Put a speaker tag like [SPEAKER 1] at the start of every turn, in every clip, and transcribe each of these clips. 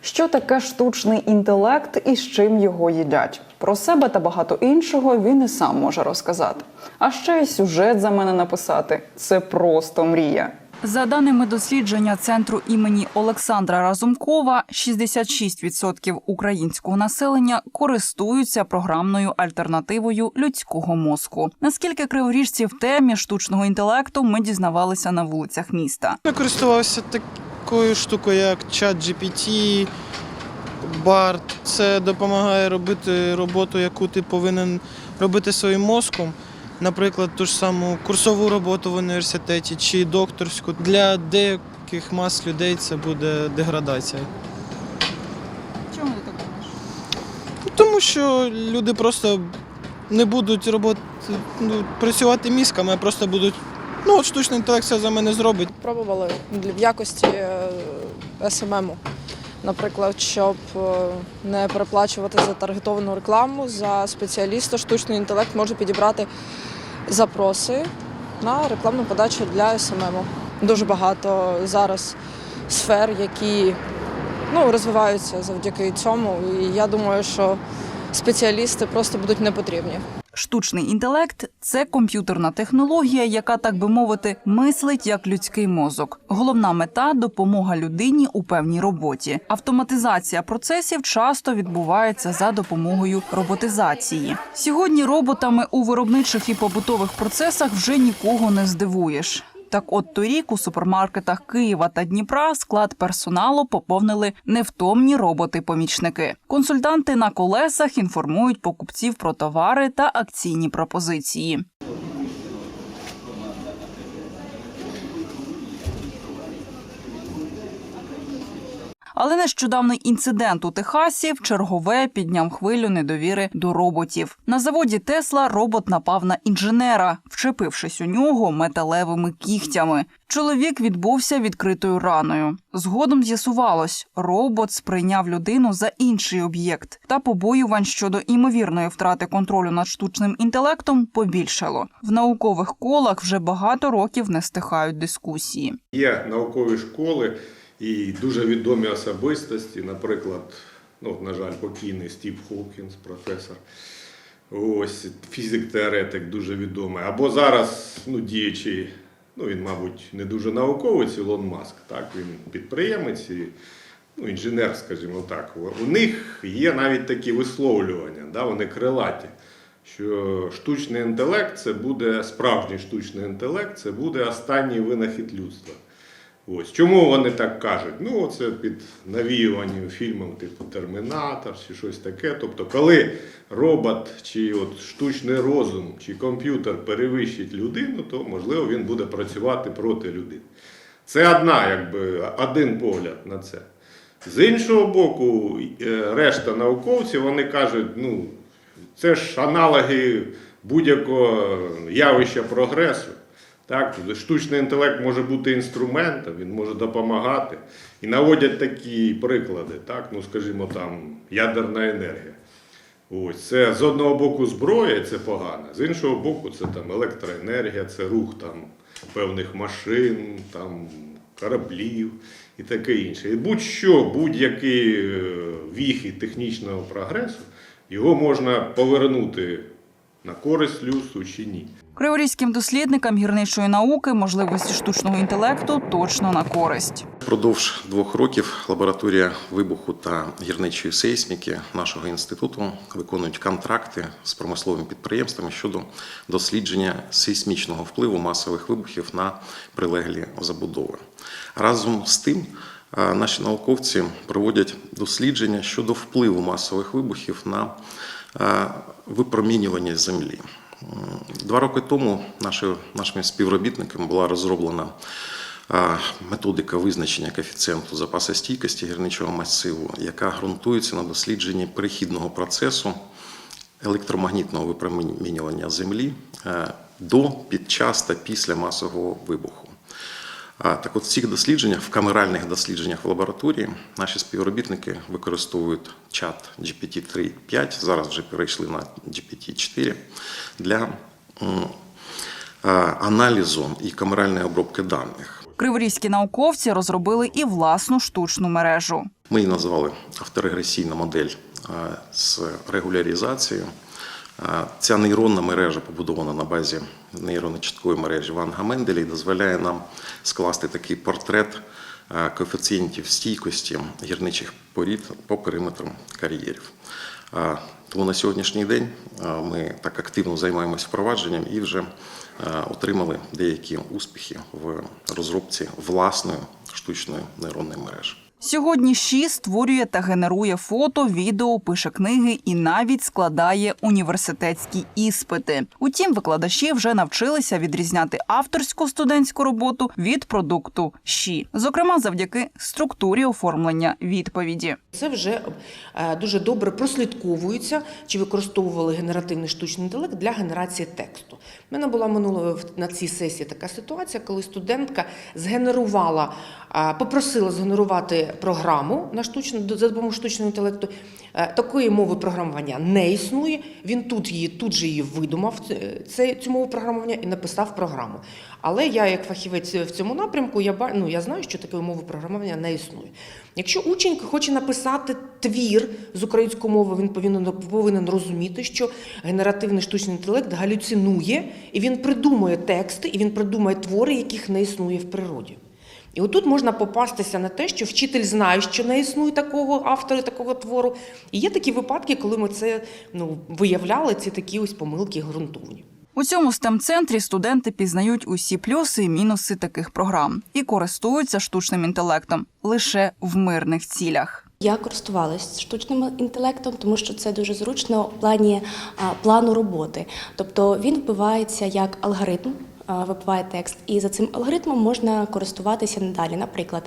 [SPEAKER 1] Що таке штучний інтелект і з чим його їдять? Про себе та багато іншого він і сам може розказати. А ще й сюжет за мене написати це просто мрія. За даними дослідження центру імені Олександра Разумкова, 66% українського населення користуються програмною альтернативою людського мозку. Наскільки криворіжці в темі штучного інтелекту ми дізнавалися на вулицях міста.
[SPEAKER 2] Я користувався такою штукою, як ChatGPT, BART. Це допомагає робити роботу, яку ти повинен робити своїм мозком. Наприклад, ту ж саму курсову роботу в університеті чи докторську. Для деяких мас людей це буде деградація.
[SPEAKER 1] Чому ти так думаєш?
[SPEAKER 2] Тому що люди просто не будуть робити, ну, працювати мізками, а просто будуть. Ну, от штучний інтелект все за мене зробить.
[SPEAKER 3] Пробували в якості е, СММу. Наприклад, щоб е, не переплачувати за таргетовану рекламу, за спеціаліста штучний інтелект може підібрати запроси на рекламну подачу для СММу. Дуже багато зараз сфер, які ну, розвиваються завдяки цьому. І я думаю, що спеціалісти просто будуть не потрібні.
[SPEAKER 1] Штучний інтелект це комп'ютерна технологія, яка, так би мовити, мислить як людський мозок. Головна мета допомога людині у певній роботі. Автоматизація процесів часто відбувається за допомогою роботизації. Сьогодні роботами у виробничих і побутових процесах вже нікого не здивуєш. Так, от торік у супермаркетах Києва та Дніпра склад персоналу поповнили невтомні роботи-помічники. Консультанти на колесах інформують покупців про товари та акційні пропозиції. Але нещодавний інцидент у Техасі в чергове підняв хвилю недовіри до роботів. На заводі Тесла робот напав на інженера, вчепившись у нього металевими кігтями. Чоловік відбувся відкритою раною. Згодом з'ясувалось, робот сприйняв людину за інший об'єкт, та побоювань щодо імовірної втрати контролю над штучним інтелектом побільшало. В наукових колах вже багато років не стихають дискусії.
[SPEAKER 4] Є наукові школи і дуже відомі особистості, наприклад, ну, на жаль, покійний Стів Хокінс, професор. Ось фізик-теоретик дуже відомий. Або зараз ну, діячий, ну він, мабуть, не дуже науковець, Ілон Маск. Так, він підприємець і ну, інженер, скажімо так. У них є навіть такі висловлювання, да, вони крилаті. Що штучний інтелект це буде справжній штучний інтелект, це буде останній винахід людства. Ось чому вони так кажуть? Ну, це під навіюванням фільмів типу Термінатор чи щось таке. Тобто, коли робот чи от штучний розум чи комп'ютер перевищить людину, то можливо він буде працювати проти людини. Це одна, якби один погляд на це. З іншого боку, е, решта науковців вони кажуть, ну це ж аналоги будь-якого явища прогресу. Так, штучний інтелект може бути інструментом, він може допомагати. І наводять такі приклади, так, ну скажімо, там ядерна енергія. Ось це з одного боку зброя, це погано, з іншого боку, це там електроенергія, це рух там певних машин, там кораблів і таке інше. І будь-що, будь-які е, віхи технічного прогресу, його можна повернути на користь людству чи ні.
[SPEAKER 1] Криворізьким дослідникам гірничої науки можливості штучного інтелекту точно на користь.
[SPEAKER 5] Впродовж двох років лабораторія вибуху та гірничої сейсміки нашого інституту виконують контракти з промисловими підприємствами щодо дослідження сейсмічного впливу масових вибухів на прилеглі забудови. Разом з тим, е, наші науковці проводять дослідження щодо впливу масових вибухів на е, випромінювання землі. Два роки тому нашими співробітниками була розроблена методика визначення коефіцієнту запасостійкості гірничого масиву, яка ґрунтується на дослідженні перехідного процесу електромагнітного випромінювання Землі е, до, під час та після масового вибуху. Так от в цих дослідженнях, в камеральних дослідженнях в лабораторії, наші співробітники використовують чат GPT-3.5, зараз вже перейшли на GPT-4 для аналізу і камеральної обробки даних.
[SPEAKER 1] Криворізькі науковці розробили і власну штучну мережу.
[SPEAKER 5] Ми її назвали авторегресійна модель з регуляризацією. Ця нейронна мережа побудована на базі нейронно-чіткої мережі Ванга Менделя і дозволяє нам скласти такий портрет е, коефіцієнтів стійкості гірничих порід по периметрам кар'єрів. Тому на сьогоднішній день е, ми так активно займаємося впровадженням і вже е, отримали деякі успіхи в розробці власної штучної нейронної мережі.
[SPEAKER 1] Сьогодні ШІ створює та генерує фото, відео, пише книги і навіть складає університетські іспити. Утім, викладачі вже навчилися відрізняти авторську студентську роботу від продукту ШІ, зокрема завдяки структурі оформлення відповіді.
[SPEAKER 6] Це вже е, дуже добре прослідковується, чи використовували генеративний штучний інтелект для генерації тексту. У мене була минулого в- на цій сесії така ситуація, коли студентка згенерувала, е, попросила згенерувати програму на штучну за допомогою штучного інтелекту. Е, Такої мови програмування не існує. Він тут її тут же її видумав е, це цю мову програмування і написав програму. Але я, як фахівець в цьому напрямку, я ну, я знаю, що такої мови програмування не існує. Якщо учень хоче написати твір з української мови, він повинен повинен розуміти, що генеративний штучний інтелект галюцинує, і він придумує тексти, і він придумує твори, яких не існує в природі. І отут можна попастися на те, що вчитель знає, що не існує такого автора, такого твору. І є такі випадки, коли ми це ну, виявляли, ці такі ось помилки ґрунтовні.
[SPEAKER 1] У цьому stem центрі студенти пізнають усі плюси і мінуси таких програм і користуються штучним інтелектом лише в мирних цілях.
[SPEAKER 7] Я користувалась штучним інтелектом, тому що це дуже зручно в плані а, плану роботи. Тобто він вбивається як алгоритм. А, Вибиває текст, і за цим алгоритмом можна користуватися надалі. Наприклад,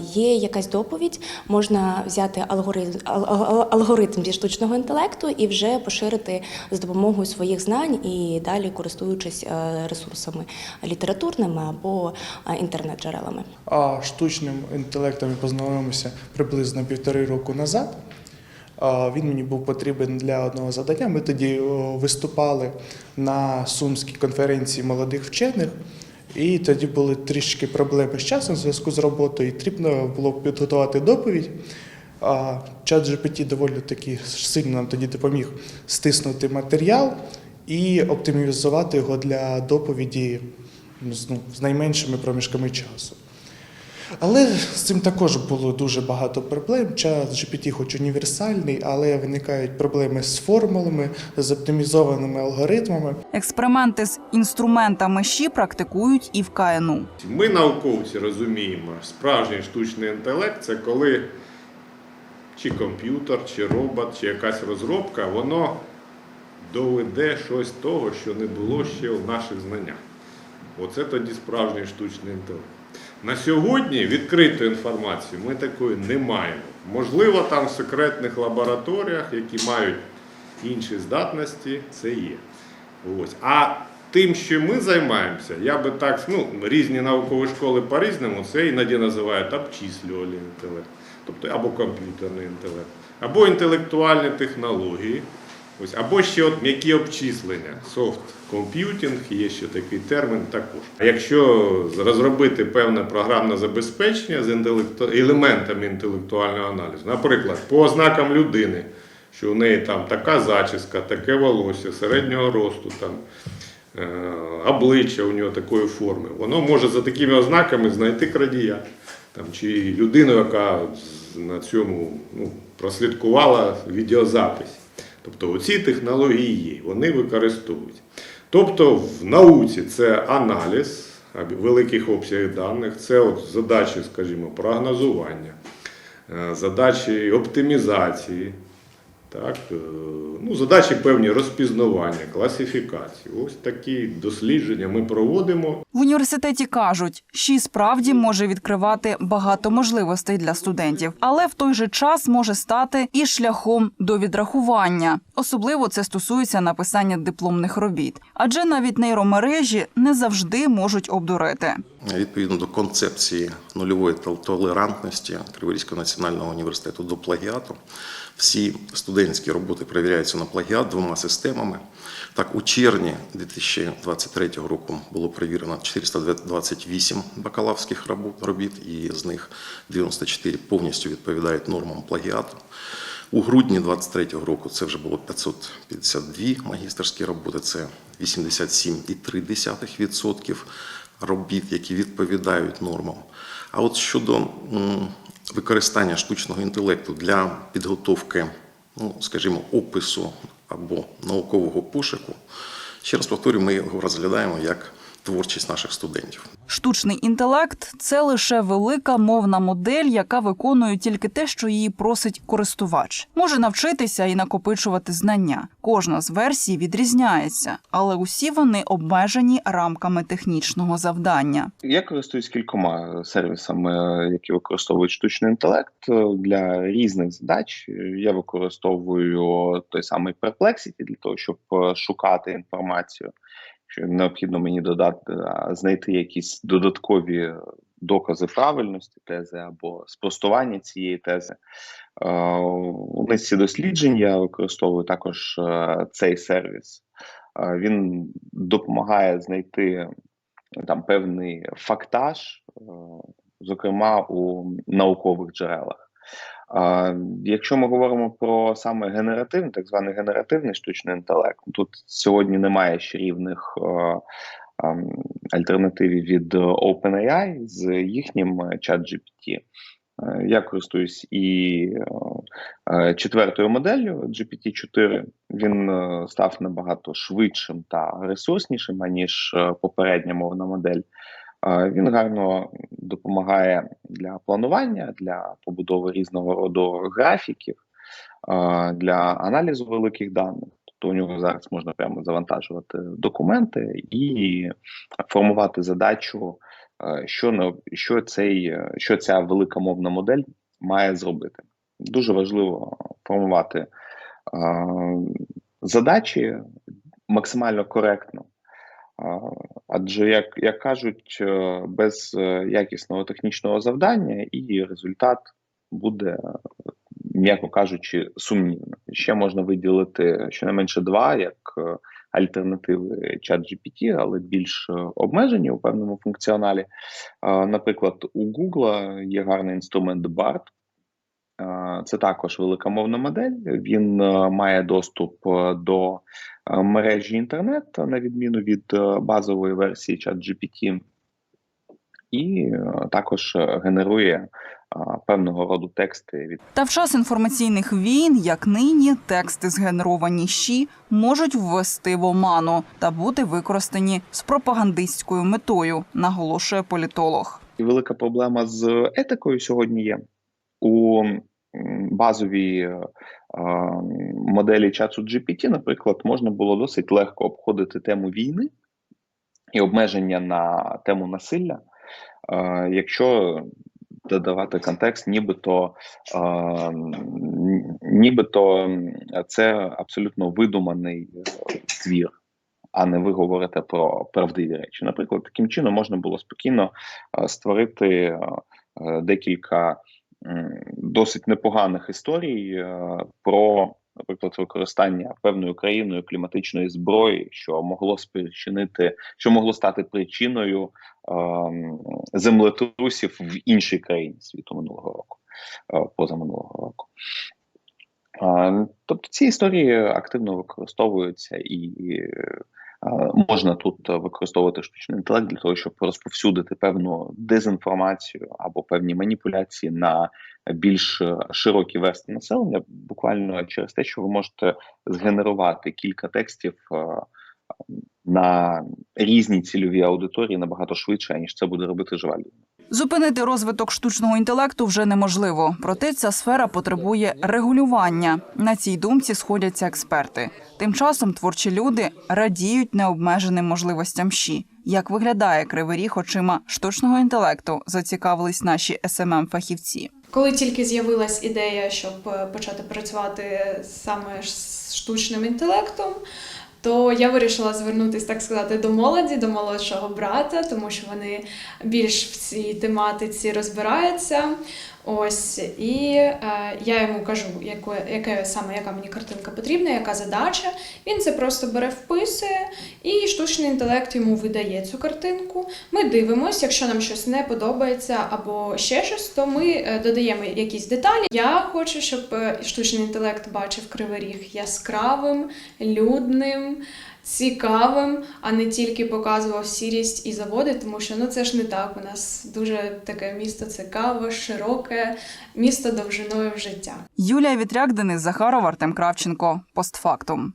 [SPEAKER 7] є якась доповідь, можна взяти алгоритм, ал- ал- алгоритм зі штучного інтелекту і вже поширити з допомогою своїх знань і далі користуючись е, ресурсами літературними або е, інтернет-джерелами.
[SPEAKER 8] А штучним інтелектом я познайомився приблизно півтори року назад. Він мені був потрібен для одного завдання. Ми тоді виступали на Сумській конференції молодих вчених, і тоді були трішки проблеми з часом в зв'язку з роботою, і потрібно було підготувати доповідь. Чат GPT доволі таки сильно нам тоді допоміг стиснути матеріал і оптимізувати його для доповіді з- ну, з найменшими проміжками часу. Але з цим також було дуже багато проблем. Чат GPT хоч універсальний, але виникають проблеми з формулами, з оптимізованими алгоритмами.
[SPEAKER 1] Експерименти з інструментами ЩІ практикують і в КНУ.
[SPEAKER 4] Ми, науковці, розуміємо, справжній штучний інтелект це коли чи комп'ютер, чи робот, чи якась розробка, воно доведе щось того, що не було ще в наших знаннях. Оце тоді справжній штучний інтелект. На сьогодні відкритої інформації ми такої не маємо. Можливо, там в секретних лабораторіях, які мають інші здатності, це є. Ось. А тим, що ми займаємося, я би так, ну, різні наукові школи по-різному, це іноді називають обчислювальний інтелект, тобто або комп'ютерний інтелект, або інтелектуальні технології. Ось, або ще от м'які обчислення, софт комп'ютінг, є ще такий термін також. А якщо розробити певне програмне забезпечення з елементами інтелектуального аналізу, наприклад, по ознакам людини, що у неї там така зачіска, таке волосся, середнього росту, там, е, обличчя у нього такої форми, воно може за такими ознаками знайти крадія там, чи людину, яка на цьому ну, прослідкувала відеозапис. Тобто оці технології є, вони використовують. Тобто в науці це аналіз великих обсягів даних, це от задачі, скажімо, прогнозування, е, задачі оптимізації, так, е, ну, задачі певні розпізнавання, класифікації. Ось такі дослідження ми проводимо.
[SPEAKER 1] В університеті кажуть, ЩІ справді може відкривати багато можливостей для студентів, але в той же час може стати і шляхом до відрахування. Особливо це стосується написання дипломних робіт, адже навіть нейромережі не завжди можуть обдурити.
[SPEAKER 5] Відповідно до концепції нульової тол- толерантності Криворізького національного університету до плагіату. Всі студентські роботи перевіряються на плагіат двома системами. Так, у червні 2023 року було перевірено 428 бакалаврських робот- робіт, і з них 94 повністю відповідають нормам плагіату. У грудні 23-го року це вже було 552 магістерські роботи, це 87,3% робіт, які відповідають нормам. А от щодо використання штучного інтелекту для підготовки, ну, скажімо, опису або наукового пошуку, ще раз повторюю, ми його розглядаємо як творчість наших студентів.
[SPEAKER 1] Штучний інтелект це лише велика мовна модель, яка виконує тільки те, що її просить користувач. Може навчитися і накопичувати знання. Кожна з версій відрізняється, але усі вони обмежені рамками технічного завдання.
[SPEAKER 9] Я користуюсь кількома сервісами, які використовують штучний інтелект е, для різних задач. Я використовую той самий Perplexity для того, щоб е, шукати інформацію. Що необхідно мені додати, знайти якісь додаткові докази правильності тези або спростування цієї тези. Е, У низці досліджень я використовую також е, цей сервіс. Е, Він допомагає знайти там певний фактаж, зокрема у наукових джерелах. А якщо ми говоримо про саме генеративний, так званий генеративний штучний інтелект, тут сьогодні немає ще рівних е, ем, альтернатив від OpenAI з їхнім ChatGPT. Е, Я користуюсь і е, четвертою моделлю GPT-4. Він став набагато швидшим та ресурснішим, аніж попередня мовна модель. Він гарно допомагає для планування, для побудови різного роду графіків, для аналізу великих даних. Тобто у нього зараз можна прямо завантажувати документи і формувати задачу, що, що, цей, що ця велика мовна модель має зробити. Дуже важливо формувати задачі максимально коректно. Адже, як, як кажуть, е, без е, якісного технічного завдання і результат буде, м'яко кажучи, сумнівним. Ще можна виділити щонайменше два як е, альтернативи ChatGPT, але більш обмежені у певному функціоналі. Наприклад, у Google є гарний інструмент BART. А, Це також велика мовна модель. Він е, має доступ е, до е, мережі інтернет, на відміну від е, базової версії ChatGPT, і е, також е, генерує певного роду тексти від
[SPEAKER 1] Та в час інформаційних війн, як нині, тексти, згенеровані щі, можуть ввести в оману та бути використані з пропагандистською метою, наголошує політолог.
[SPEAKER 9] І велика проблема з етикою сьогодні є у базовій е, е, моделі чату GPT, наприклад, можна було досить легко обходити тему війни і обмеження на тему насилля, е, якщо додавати контекст, нібито, нібито це абсолютно видуманий твір. А не ви говорите про правдиві речі. Наприклад, таким чином можна було спокійно створити декілька досить непоганих історій е, про, наприклад, використання певною країною кліматичної зброї, що могло спричинити, що могло стати причиною ем, землетрусів в іншій країні світу минулого року, е, позаминулого року. Тобто ці історії активно використовуються і е, можна тут використовувати штучний інтелект для того, щоб розповсюдити певну дезінформацію або певні маніпуляції на більш широкі верстви населення, буквально через те, що ви можете згенерувати кілька текстів е, на різні цільові аудиторії набагато швидше, ніж це буде робити жива людина.
[SPEAKER 1] Зупинити розвиток штучного інтелекту вже неможливо. Проте ця сфера потребує регулювання. На цій думці сходяться експерти. Тим часом творчі люди радіють необмеженим можливостям ЩІ. Як виглядає кривий ріг очима штучного інтелекту, зацікавились наші СММ фахівці.
[SPEAKER 10] Коли тільки з'явилась ідея, щоб е, почати працювати саме з штучним інтелектом, то я вирішила звернутися, так сказати, до молоді, до молодшого брата, тому що вони більш в цій тематиці розбираються. Ось і е, я йому кажу, яку, яке саме яка мені картинка потрібна, яка задача. Він це просто бере, вписує, і штучний інтелект йому видає цю картинку. Ми дивимося, якщо нам щось не подобається або ще щось, то ми е, додаємо якісь деталі. Я хочу, щоб е, штучний інтелект бачив кривий ріг яскравим, людним. Цікавим, а не тільки показував сірість і заводи, тому що ну це ж не так. У нас дуже таке місто цікаве, широке, місто довжиною в життя.
[SPEAKER 1] Юлія Вітряк, Денис Захаров, Артем Кравченко. Постфактум.